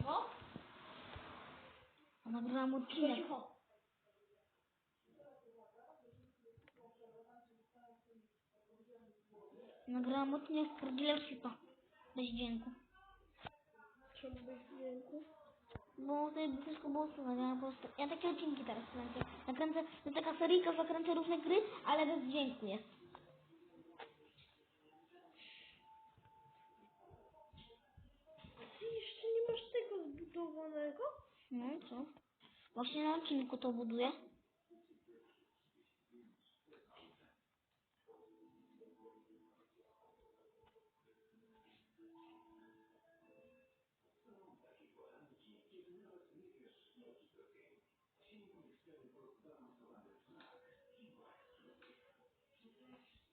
Cicho. Nagrałam Cicho, odcinek. cicho. Nagrałam odcinek z Cordelia Shipa. Bez dźwięku. Czemu bez dźwięku? Bo wtedy wszystko było słychać, ja po prostu... Ja takie odcinki teraz kręcę. Nakręcę, to taka seryjka, że kręcę różne gry, ale bez dźwięku jest. Zbudowanego? No i co? Właśnie na odcinku to buduję.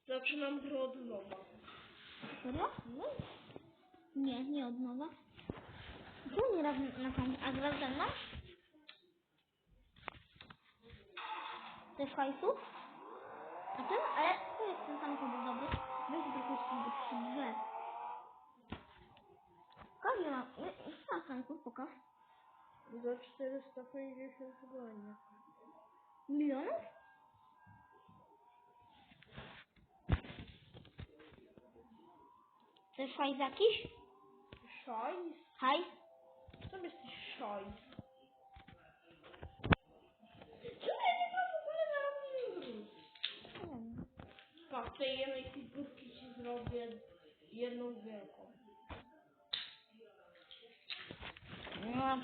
Zaczynam grę od nowa. Serio? No. Nie, nie od nowa. Czemu nie raz na tam, a grasz ze mną? Też hajsu? A ten, ale to jest ten samochód dobry. Weź trochę jeszcze przy drzew. Każdy ma, ile ma samochód, pokaż. Za 450 złotych. Milionów? Jest hajs jakiś? Szajs? Hajs? Tam jesteś nie mam w tej jednej figurki ci zrobię jedną wielką. No.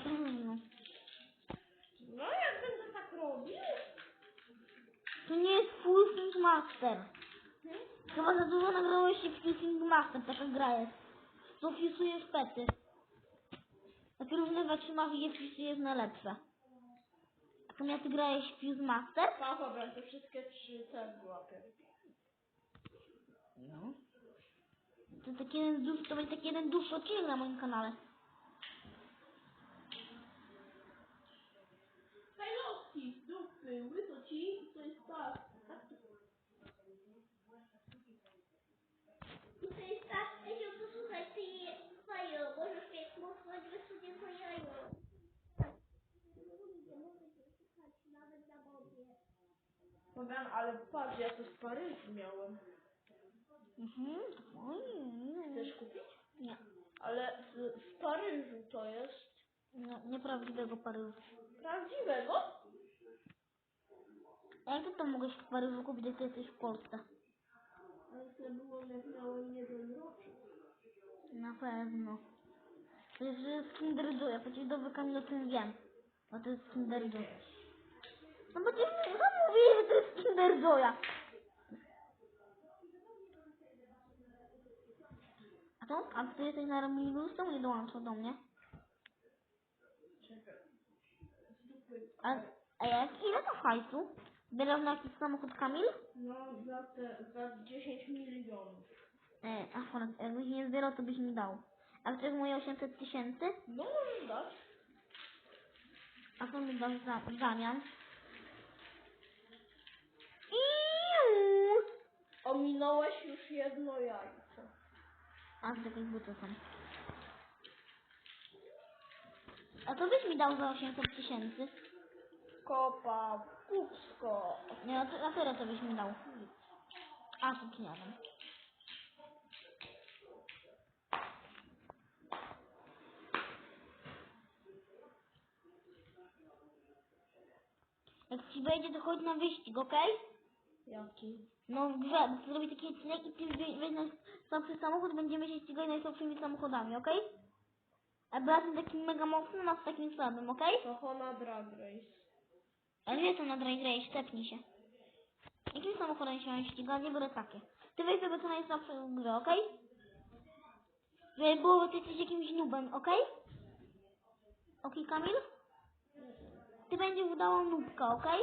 No jak będę tak robił? To nie jest full Think Master. Hmm? Chyba za dużo nagrałeś się w Think Master, taka gra jest. To wpisujesz pety. Różne wytrzymasz i je wpisujesz na lepsze. A jak ty grałeś w Fuse Master? Tak, dobra, to wszystkie trzy te złapię. No. To taki jeden duży, to będzie taki jeden dłuższy odcinek na moim kanale. Fajlowski, dupy, łyso ci, to jest tak. To jest tak, Edzio, posłuchaj, ty je fajo, możesz mnie posłuchać, bez sobie to jajo. Nie mogę cię słuchać nawet na bobie. Fabian, ale patrz, ja to z Paryżu miałem. Mhm. Oj, Chcesz kupić? Nie. Ale z, z Paryżu to jest No, nieprawdziwego Paryżu. prawdziwego? A jak ty to mogłeś w Paryżu kupić, jak jesteś w Polsce? Ale to było jak miałem jeden roczek. Na pewno. To jest Kinder Joya, przecież do Kamil o tym wiem. Bo to jest Kinder Joy. No bo ci no to jest Joya. A to? A ty jesteś na Remilu, czemu nie dołączył do mnie? Czekaj. A, a jak, ile to hajsu? Bierzesz na jakiś samochód Kamil? No, za, te, za 10 milionów. E, akurat, jakbyś nie zbierał, to byś mi dał. A chcesz moje 800 tysięcy? No, możesz dać. A co mi dasz za, w zamian? Ominąłeś już jedno jajce. A z jakieś buty są. A to byś mi dał za 800 tysięcy? Kopa, pupsko. Nie, a, to- a tyle to byś mi dał. A, wiem. Jak ci wejdzie, to chodź na wyścig, okej? Jaki? No w grze, zrobię taki odcinek i ty weź słabszy samochód, będziemy się ścigać najsłabszymi samochodami, okej? A brat taki mega mocny, a z takim słabym, okej? To Hona Drag Race. Ale nie są na Drag Race, stepnij się. Jakim samochodem się mam ścigać? Nie biorę takie. Ty weź sobie co najsłabszą grę, okej? Żeby było, że ty jesteś jakimś nubem, okej? Okej, Kamil? Ty będziesz udało nubka, okej?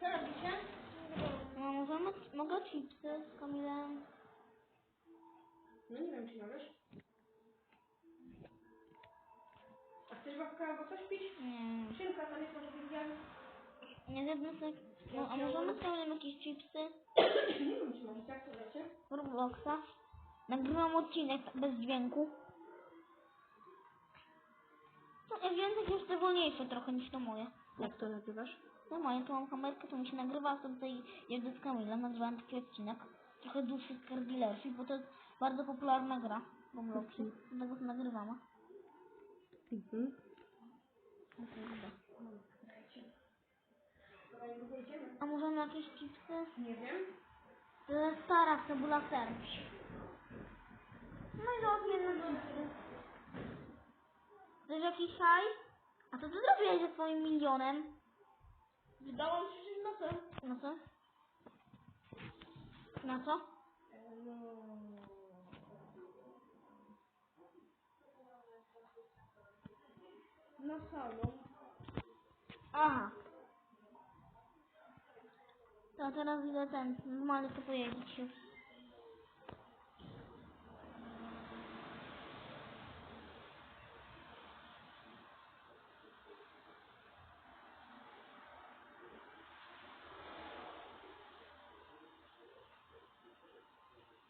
Co robicie? No, możemy, mogę chipsy z Kamilem. No nie wiem, czy możesz. A chcesz babka albo coś pić? Nie, Szynka, tam jest może widziałem. nie zjadłem sobie... No, a możemy z Kamilem jakieś chipsy? Nie wiem, czy możecie, jak to wiecie. Robloxa? Nagrywam odcinek bez dźwięku. No, ja wiem, takie jeszcze wolniejsze trochę niż to moje. Jak to nagrywasz? No moje, tu mam kamerkę, to mi się nagrywa, a tutaj jeżdżę z Kamilem, nagrywałem taki odcinek. Trochę dłuższy z Cardilersi, bo to jest bardzo popularna gra w Robloxie. Dlatego to nagrywamy. Mhm. A możemy jakieś chipsy? Nie wiem. To jest stara cebula ser. No i odmienne Chcesz jakiś hajs? A co ty zrobiłeś ze swoim milionem? Wydałam przecież na to. Na co? Na co? Na salon. Aha. To teraz idę ten, normalnie to pojeździć już.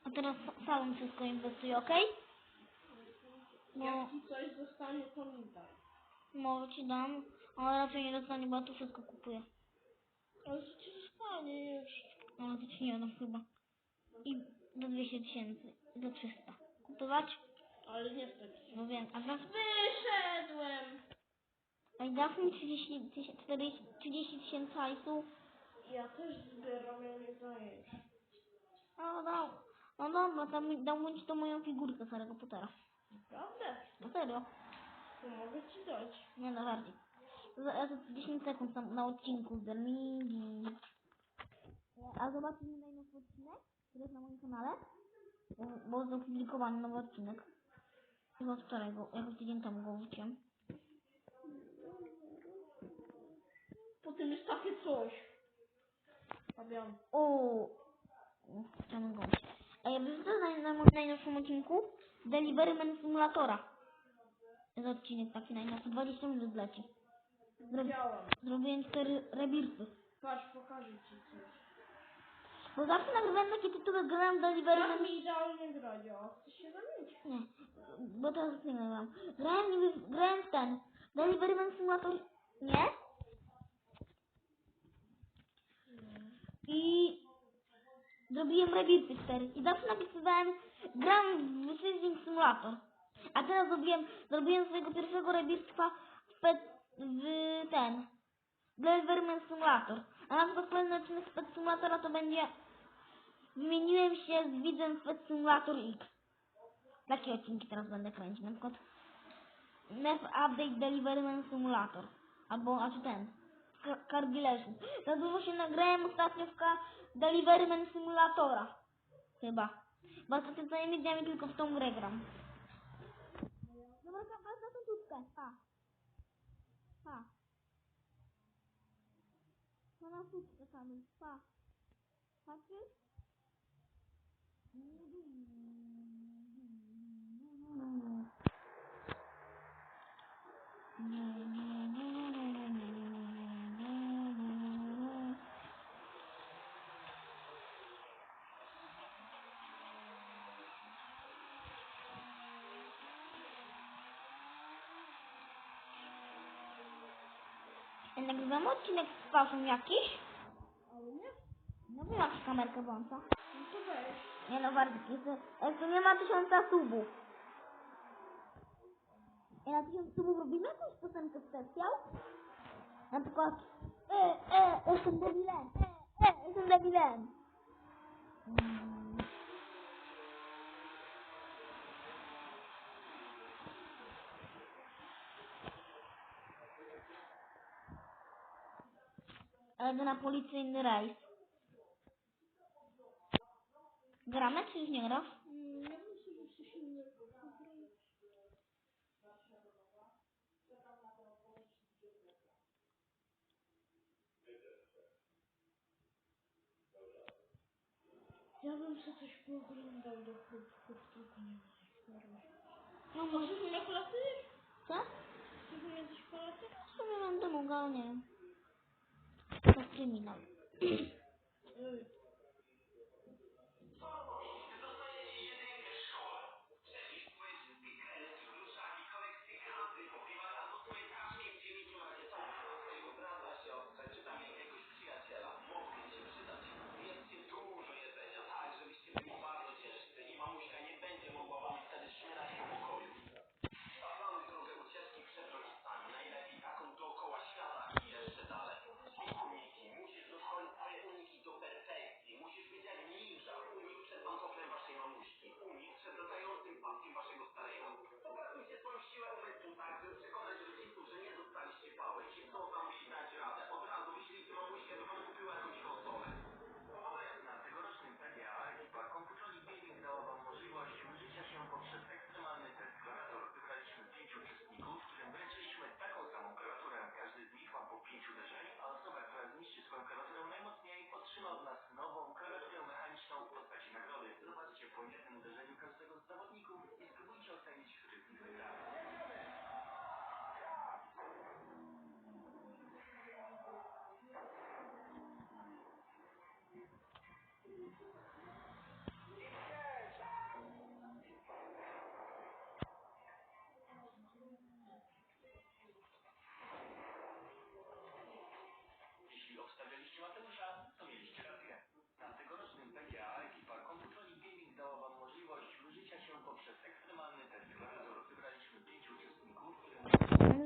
A teraz salon wszystko inwestuje, okej? No, Jak ci coś zostanie, to mi daj. może ci dam, ale raczej nie dostanie, bo ja tu wszystko kupuję. Ale to ci zostanie jeszcze. No to ci nie dam chyba. I do 200 tysięcy, i do 300. Kupować? Ale nie stać. No wiem, a teraz... Wyszedłem! Ej, dasz mi 30 tysięcy, 40 30 tysięcy hajsu? Ja też zbieram, ja nie dajesz. No, dał. No dobra, dam, dałbym ci to moją figurkę Harry'ego Pottera. Naprawdę? No serio. To mogę ci dać. Nie no, bardziej. Za, za 10 sekund na, na odcinku z Ermingi. A zobaczysz mój najnowszy odcinek, który jest na moim kanale? Bo, bo jest opublikowany nowy odcinek. Chyba wczoraj go, jakoś tydzień temu go wrzuciłem. Potem jest takie coś. Fabian. O, Chciałem go A ja bym na, moim najnowszym odcinku Deliveryman Simulatora. Jest odcinek taki najnowszy, 20 minut leci. Zro, Widziałam. zrobiłem cztery rebirty. Patrz, pokażę ci coś. Bo zawsze nagrywałem takie tytuły, grałem Deliveryman... Jak mi idealnie gra działa? Chcesz się zamienić? Nie, bo teraz nie nagrywam. Grałem, niby, grałem w ten Deliveryman Simulator... Nie? I zrobiłem rebirty 4 i zawsze napisywałem gram w Sizzling Simulator. A teraz zrobiłem, zrobiłem swojego pierwszego rebirtwa w, w ten Deliveryman Simulator. A na przykład kolejny odcinek z Pet Simulatora to będzie wymieniłem się z widzem Pet Simulator X. Takie odcinki teraz będę kręcić. Na przykład Nef Update Deliveryman Simulator. Albo, a czy ten. Каргилежо. Zato ще нагреем остатъка дали време на симулатора. Хеба. Бата се заеми дяме клика в том греграм. Добре, каква зато тук е? Ха. Ха. Она тук е само. Ха. Ха, чуеш? Pa. Patrzysz? Ja nagrywam odcinek z twarzą jakiś? No jak się kamerkę włącza. No. Nie no, Bartek, jak to nie ma tysiąca subów. I na tysiąc subów robimy jakąś piosenkę specjal? Na przykład E, e, jestem debilem, e, e, jestem debilem. Mm. Idę na policyjny rejs. Gramy czy już nie grasz? Ja myślę, że coś innego. Ja bym sobie coś pooglądał do chłopców, tylko nie ma ich na. No może... mnie polatujesz? Co? Mnie coś polatujesz? W sumie będę mogła, nie wiem. だけになる。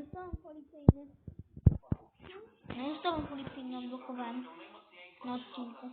z tobą policyjny. No z tobą policyjny odblokowałem na odcinku.